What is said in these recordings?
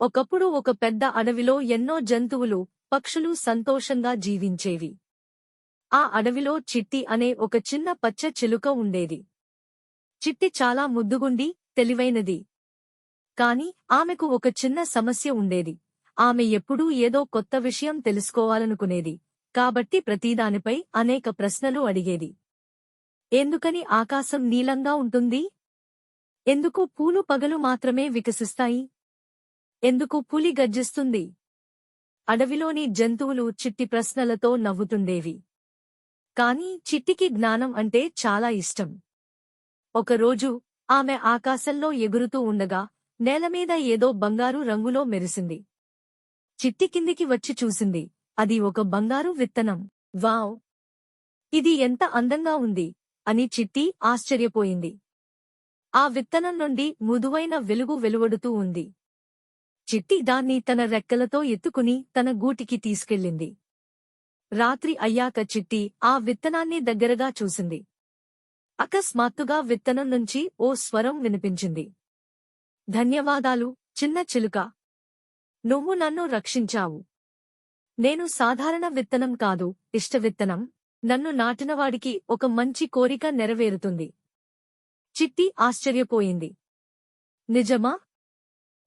ఒకప్పుడు ఒక పెద్ద అడవిలో ఎన్నో జంతువులు పక్షులు సంతోషంగా జీవించేవి. ఆ అడవిలో చిట్టి అనే ఒక చిన్న పచ్చ చిలుక ఉండేది. చిట్టి చాలా ముద్దుగుండి తెలివైనది. కాని ఆమెకు ఒక చిన్న సమస్య ఉండేది. ఆమె ఎప్పుడూ ఏదో కొత్త విషయం తెలుసుకోవాలనుకునేది. కాబట్టి ప్రతిదానిపై అనేక ప్రశ్నలు అడిగేది. ఎందుకని ఆకాశం నీలంగా ఉంటుంది? ఎందుకు పూలు పగలు మాత్రమే వికసిస్తాయి? ఎందుకు పులి గర్జిస్తుంది? అడవిలోని జంతువులు చిట్టి ప్రశ్నలతో నవ్వుతుండేవి. కాని చిట్టికి జ్ఞానం అంటే చాలా ఇష్టం. ఒకరోజు ఆమె ఆకాశంలో ఎగురుతూ ఉండగా నేలమీద ఏదో బంగారు రంగులో మెరిసింది. చిట్టి కిందికి వచ్చి చూసింది అది ఒక బంగారు విత్తనం. వావ్! ఇది ఎంత అందంగా ఉంది! అని చిట్టి ఆశ్చర్యపోయింది. ఆ విత్తనం నుండి మృదువైన వెలుగు వెలువడుతూ ఉంది. చిట్టి దాన్ని తన రెక్కలతో ఎత్తుకుని తన గూటికి తీసుకెళ్ళింది. రాత్రి అయ్యాక చిట్టి ఆ విత్తనాన్ని దగ్గరగా చూసింది. అకస్మాత్తుగా విత్తనం నుంచి ఓ స్వరం వినిపించింది. ధన్యవాదాలు చిన్న చిలుక. నువ్వు నన్ను రక్షించావు. నేను సాధారణ విత్తనం కాదు ఇష్ట విత్తనం నన్ను నాటినవాడికి ఒక మంచి కోరిక నెరవేరుతుంది. చిట్టి ఆశ్చర్యపోయింది. నిజమా?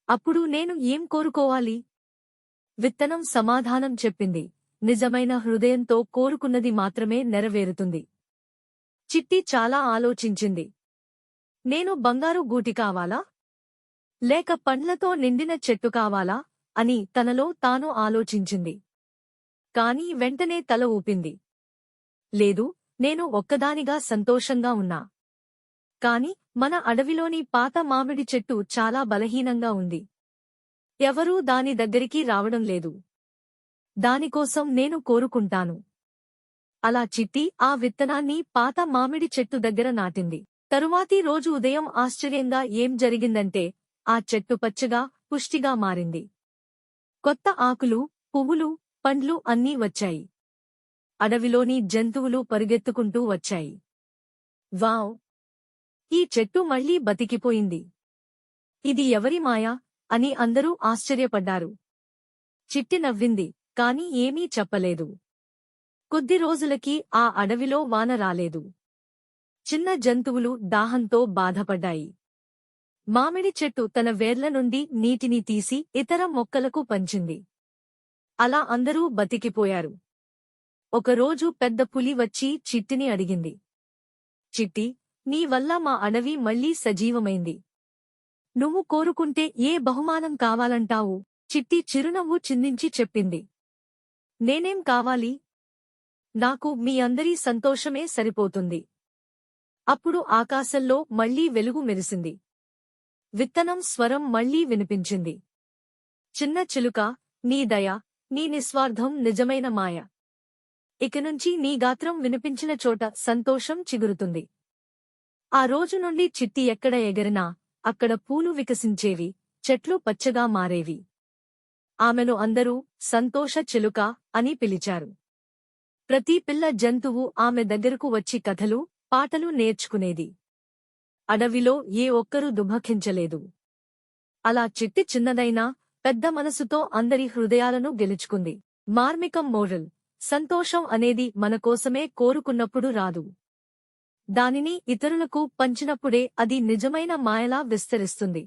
అప్పుడు నేను ఏం కోరుకోవాలి? విత్తనం సమాధానం చెప్పింది. నిజమైన హృదయంతో కోరుకున్నది మాత్రమే నెరవేరుతుంది. చిట్టి చాలా ఆలోచించింది. నేను బంగారు గూటి కావాలా? లేక పండ్లతో నిండిన చెట్టు కావాలా? అని తనలో తాను ఆలోచించింది. కాని వెంటనే తల ఊపింది. లేదు నేను ఒక్కదానిగా సంతోషంగా ఉన్నా. కాని మన అడవిలోని పాత మామిడి చెట్టు చాలా బలహీనంగా ఉంది. ఎవరూ దాని దగ్గరికి రావడం లేదు. దానికోసం నేను కోరుకుంటాను. అలా చిట్టి ఆ విత్తనాన్ని పాత మామిడి చెట్టు దగ్గర నాటింది. తరువాతి రోజు ఉదయం ఆశ్చర్యంగా ఏం జరిగిందంటే ఆ చెట్టు పచ్చగా పుష్టిగా మారింది. కొత్త ఆకులు పువ్వులు పండ్లు అన్నీ వచ్చాయి. అడవిలోని జంతువులు పరుగెత్తుకుంటూ వచ్చాయి. వావ్! ఈ చెట్టు మళ్ళీ బతికిపోయింది. ఇది ఎవరి మాయా? అని అందరూ ఆశ్చర్యపడ్డారు. చిట్టి నవ్వింది కాని ఏమీ చెప్పలేదు. కొద్ది రోజులకి ఆ అడవిలో వాన రాలేదు. చిన్న జంతువులు దాహంతో బాధపడ్డాయి. మామిడి చెట్టు తన వేర్ల నుండి నీటిని తీసి ఇతర మొక్కలకు పంచింది. అలా అందరూ బతికిపోయారు. ఒకరోజు పెద్ద పులి వచ్చి చిట్టిని అడిగింది. చిట్టి నీ వల్ల మా అడవి మళ్ళీ సజీవమైంది. నువ్వు కోరుకుంటే ఏ బహుమానం కావాలంటావు? చిట్టి చిరునవ్వు చిందించి చెప్పింది. నేనేం కావాలి? నాకు మీ అందరి సంతోషమే సరిపోతుంది. అప్పుడు ఆకాశంలో మళ్ళీ వెలుగు మెరిసింది. విత్తనం స్వరం మళ్ళీ వినిపించింది. చిన్న చిలుక నీ దయ నీ నిస్వార్థం నిజమైన మాయ. ఇకనుంచి నీ గాత్రం వినిపించిన చోట సంతోషం చిగురుతుంది. ఆ రోజు నుండి చిట్టి ఎక్కడ ఎగరినా అక్కడ పూలు వికసించేవి చెట్లు పచ్చగా మారేవి. ఆమెను అందరూ సంతోష చిలుక అని పిలిచారు. ప్రతి పిల్ల జంతువు ఆమె దగ్గరకు వచ్చి కథలు పాటలు నేర్చుకునేది. అడవిలో ఏ ఒక్కరూ దుభఖించలేదు. అలా చిట్టి చిన్నదైనా పెద్ద మనసుతో అందరి హృదయాలను గెలుచుకుంది. మార్మికం మోరల్ సంతోషం అనేది మనకోసమే కోరుకున్నప్పుడు రాదు. దానిని ఇతరులకు పంచినప్పుడే అది నిజమైన మాయలా విస్తరిస్తుంది.